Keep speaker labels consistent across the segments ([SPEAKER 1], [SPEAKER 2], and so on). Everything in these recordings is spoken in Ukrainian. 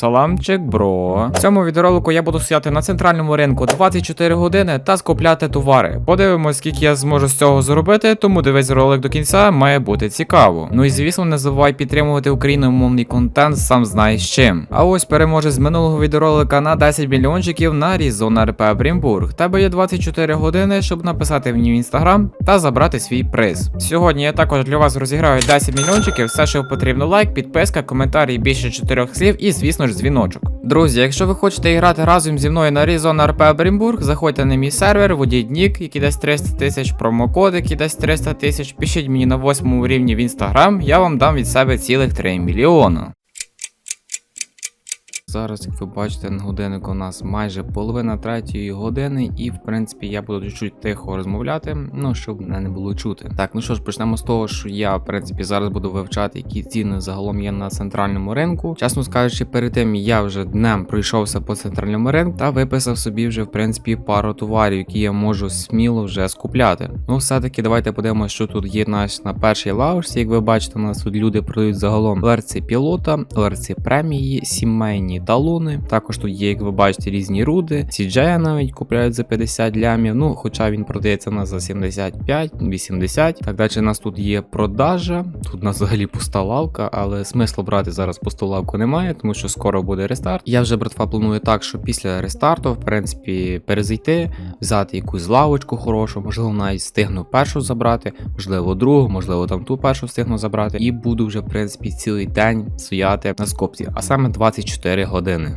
[SPEAKER 1] Саламчик, бро. В цьому відеоролику я буду стояти на центральному ринку 24 години та скупляти товари. Подивимось, скільки я зможу з цього зробити, тому дивись ролик до кінця, має бути цікаво. Ну і звісно, не забувай підтримувати україномовний контент, сам знаєш чим. А ось переможе з минулого відеоролика на 10 мільйончиків на Різона РП Брімбург. Тебе є 24 години, щоб написати мені в інстаграм та забрати свій приз. Сьогодні я також для вас розіграю 10 мільйончиків. Все, що потрібно, лайк, підписка, коментарі більше 4 слів і, звісно ж, дзвіночок. Друзі, якщо ви хочете грати разом зі мною на Різон РП Брімбург, заходьте на мій сервер, водіть нік, який дасть 300 тисяч, промокод, який дасть 300 тисяч. Пишіть мені на восьмому рівні в інстаграм, я вам дам від себе цілих 3 мільйона. Зараз, як ви бачите, на годиннику у нас майже половина третьої години, і в принципі я буду чуть-чуть тихо розмовляти, ну щоб мене не було чути. Так, ну що ж, почнемо з того, що я в принципі зараз буду вивчати, які ціни загалом є на центральному ринку. Чесно скажучи, перед тим я вже днем пройшовся по центральному ринку та виписав собі вже в принципі пару товарів, які я можу сміло вже скупляти. Ну, все-таки давайте подивимося, що тут є наш на першій лаушці. Як ви бачите, у нас тут люди продають загалом лерці пілота, лерці премії, сімейні талони. Також тут є, як ви бачите, різні руди. CJ навіть купляють за 50 лямів. Ну, хоча він продається у за 75, 80. Так далі у нас тут є продажа. Тут у нас взагалі пуста лавка, але смислу брати зараз пусту лавку немає, тому що скоро буде рестарт. Я вже братва планую так, що після рестарту, в принципі, перезайти, взяти якусь лавочку хорошу, можливо, навіть встигну першу забрати, можливо, другу, можливо, там ту першу встигну забрати, і буду вже, в принципі, цілий день стояти на скопці, а саме 24 години.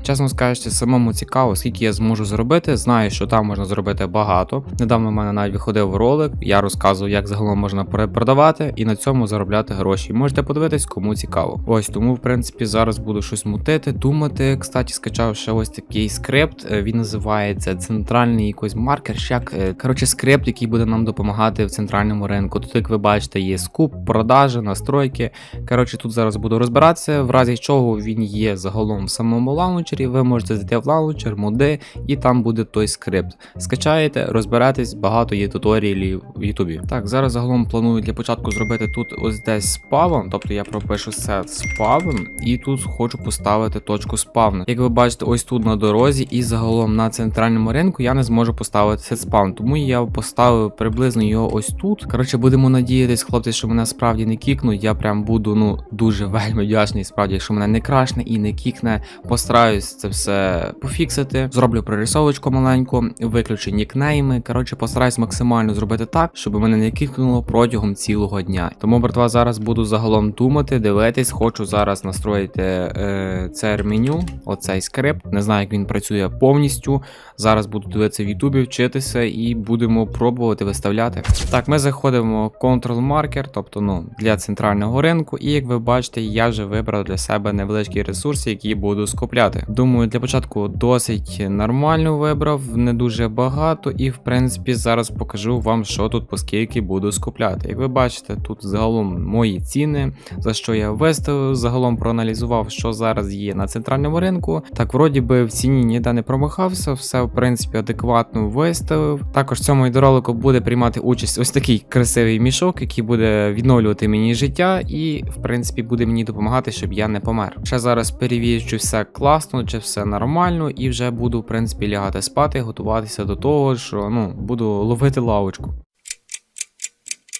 [SPEAKER 1] Чесно скажучи, самому цікаво, скільки я зможу зробити. Знаю, що там можна зробити багато. Недавно в мене навіть виходив ролик, я розказував, як загалом можна перепродавати і на цьому заробляти гроші. Можете подивитись, кому цікаво. Ось тому, в принципі, зараз буду щось мутити, думати. Кстати, скачав ще ось такий скрипт. е, Він називається центральний якийсь маркер. Як е, коротше, скрипт, який буде нам допомагати в центральному ринку. Тут, як ви бачите, є скуп, продажі, настройки. Коротше, тут зараз буду розбиратися, в разі чого він є загалом в самому лаунчері. Ви можете зайти в лаунчер, моди, і там буде той скрипт. Скачаєте, розберетесь, багато є туторіалів в Ютубі. Так, зараз загалом планую для початку зробити тут ось десь спавн, тобто я пропишу сет спавн, і тут хочу поставити точку спавну. Як ви бачите, ось тут на дорозі, і загалом на центральному ринку я не зможу поставити сет спавн, тому я поставив приблизно його ось тут. Коротше, будемо надіятись, хлопці, що мене справді не кікнуть. Я прям буду ну дуже вельми вдячний, справді, якщо мене не крашне і не кікне, постараюсь це все пофіксити. Зроблю прорисовочку маленьку, виключу нікнейми. Коротше, постараюсь максимально зробити так, щоб мене не кікнуло протягом цілого дня. Тому, братва, зараз буду загалом думати, дивитись. Хочу зараз настроїти е, це меню, оцей скрипт. Не знаю, як він працює повністю. Зараз буду дивитися в Ютубі, вчитися і будемо пробувати виставляти. Так, ми заходимо в Control Marker, тобто ну, для центрального ринку. І як ви бачите, я вже вибрав для себе невеличкі ресурси, які буду скупляти. Думаю, для початку досить нормально вибрав, не дуже багато, і в принципі зараз покажу вам, що тут по скільки буду скупляти. Як ви бачите, тут загалом мої ціни, за що я виставив, загалом проаналізував, що зараз є на центральному ринку. Так, вроді би в ціні ніде не промахався, все в принципі адекватно виставив. Також в цьому відеоролику буде приймати участь ось такий красивий мішок, який буде відновлювати мені життя, і в принципі буде мені допомагати, щоб я не помер. Ще зараз перевірю, все класно, чи все нормально, і вже буду в принципі лягати спати, готуватися до того, що ну буду ловити лавочку.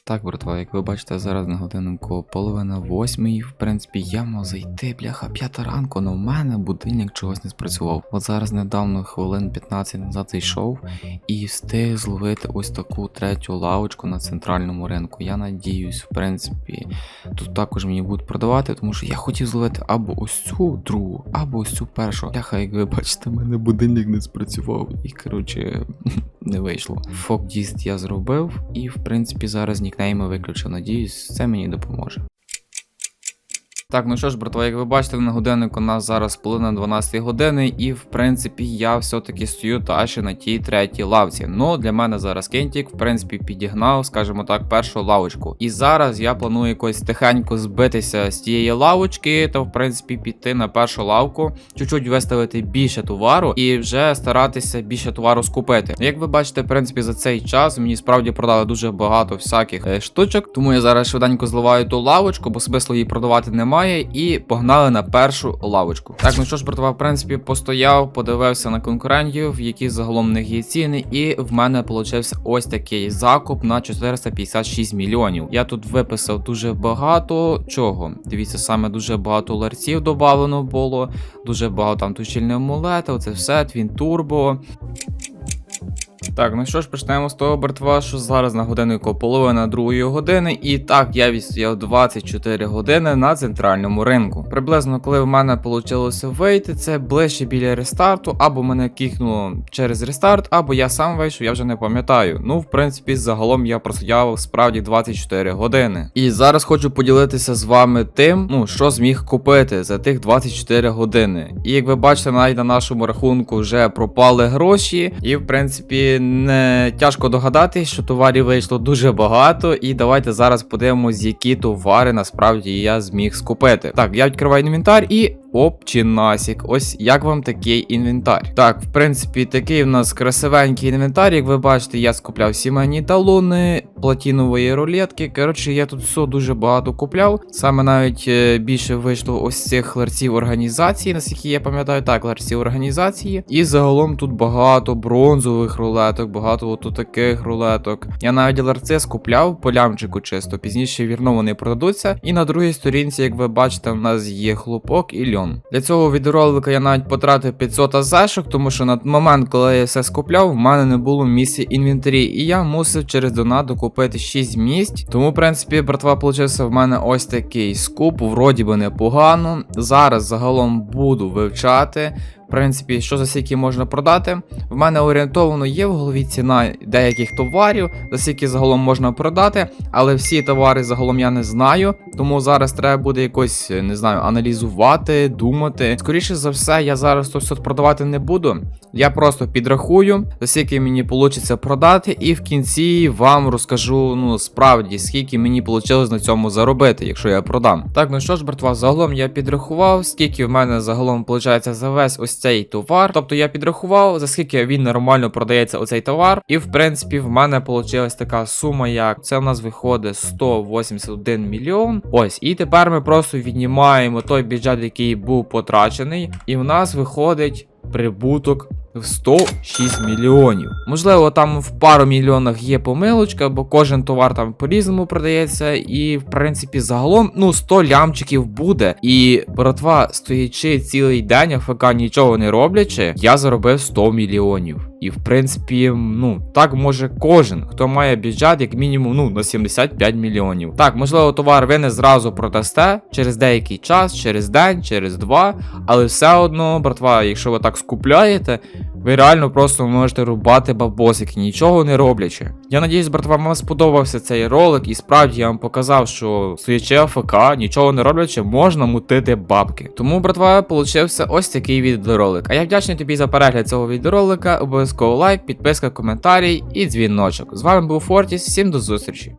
[SPEAKER 1] Так, братва, як ви бачите, зараз на годиннику половина восьмої. В принципі, я мав зайти, бляха, п'ята ранку, але в мене будильник чогось не спрацював. От зараз недавно, хвилин 15 назад зайшов і встиг зловити ось таку третю лавочку на центральному ринку. Я надіюсь, в принципі, тут також мені будуть продавати, тому що я хотів зловити або ось цю другу, або ось цю першу. Бляха, як ви бачите, в мене будильник не спрацював. І коротше, не вийшло. Фокдіст я зробив, і в принципі зараз нікнейми виключив. Надіюсь, це мені допоможе. Так, ну що ж, братва, як ви бачите, на годиннику у нас зараз половина 12 години, і в принципі я все-таки стою та ще на тій третій лавці. Ну, для мене зараз Кентік, в принципі, підігнав, скажімо так, першу лавочку. І зараз я планую якось тихенько збитися з тієї лавочки, та в принципі піти на першу лавку, чуть-чуть виставити більше товару і вже старатися більше товару скупити. Як ви бачите, в принципі, за цей час мені справді продали дуже багато всяких е, штучок, тому я зараз швиденько зливаю ту лавочку, бо смислу її продавати немає. Немає, і погнали на першу лавочку. Так, ну що ж, братва, в принципі, постояв, подивився на конкурентів, які загалом них є ціни, і в мене получився ось такий закуп на 456 мільйонів. Я тут виписав дуже багато чого. Дивіться, саме дуже багато ларців додавано було, дуже багато там точильного амулета, оце все, твін турбо. Так, ну що ж, почнемо з того, братва, що зараз на годиннику половина другої години, і так я відстояв 24 години на центральному ринку. Приблизно, коли в мене вийшло вийти, це ближче біля рестарту, або мене кікнуло через рестарт, або я сам вийшов, я вже не пам'ятаю. Ну, в принципі, загалом я простояв справді 24 години. І зараз хочу поділитися з вами тим, ну що зміг купити за тих 24 години. І як ви бачите, навіть на нашому рахунку вже пропали гроші, і в принципі не тяжко догадатись, що товарів вийшло дуже багато. І давайте зараз подивимось, які товари насправді я зміг скупити. Так, я відкриваю інвентар і. Оп, чи насік. Ось як вам такий інвентар. Так, в принципі, такий в нас красивенький інвентар. Як ви бачите, я скупляв сімейні талони, платінової рулетки. Коротше, я тут все дуже багато купляв. Саме навіть е, більше вийшло ось цих ларців організації, наскільки я пам'ятаю, так, ларців організації. І загалом тут багато бронзових рулеток, багато от таких рулеток. Я навіть ларци скупляв по лямчику чисто. Пізніше вірно вони продадуться. І на другій сторінці, як ви бачите, в нас є хлопок і льон. Для цього відеоролика я навіть потратив 500 азешок, тому що на момент, коли я все скупляв, в мене не було місця інвентарі, і я мусив через донат докупити 6 місць. Тому, в принципі, братва, получився в мене ось такий скуп, вроді би непогано. Зараз загалом буду вивчати. Принципі, що за скільки можна продати. В мене орієнтовано є в голові ціна деяких товарів, за скільки загалом можна продати, але всі товари загалом я не знаю. Тому зараз треба буде якось, не знаю, аналізувати, думати. Скоріше за все, я зараз то все продавати не буду. Я просто підрахую, за скільки мені вийде продати, і в кінці вам розкажу, ну справді, скільки мені вийшло на цьому заробити, якщо я продам. Так, ну що ж, братва, загалом я підрахував, скільки в мене загалом виходить за весь ось цей товар. Тобто я підрахував, за скільки він нормально продається оцей товар. І в принципі в мене вийшла така сума, як це у нас виходить 181 мільйон. Ось, і тепер ми просто віднімаємо той бюджет, який був потрачений, і в нас виходить прибуток. В 106 мільйонів. Можливо, там в пару мільйонах є помилочка, бо кожен товар там по-різному продається, і в принципі загалом ну 100 лямчиків буде. І братва, стоячи цілий день, АФК нічого не роблячи, я заробив 100 мільйонів. І в принципі, ну так може кожен, хто має бюджет, як мінімум, ну на 75 мільйонів. Так, можливо, товар ви не зразу продасте через деякий час, через день, через два. Але все одно, братва, якщо ви так скупляєте, ви реально просто можете рубати бабосики, нічого не роблячи. Я надіюсь, братва, вам сподобався цей ролик, і справді я вам показав, що стоячи АФК, нічого не роблячи, можна мутити бабки. Тому, братва, получився ось такий відеоролик. А я вдячний тобі за перегляд цього відеоролика. Обов'язково лайк, підписка, коментарій і дзвіночок. З вами був Фортіс, всім до зустрічі.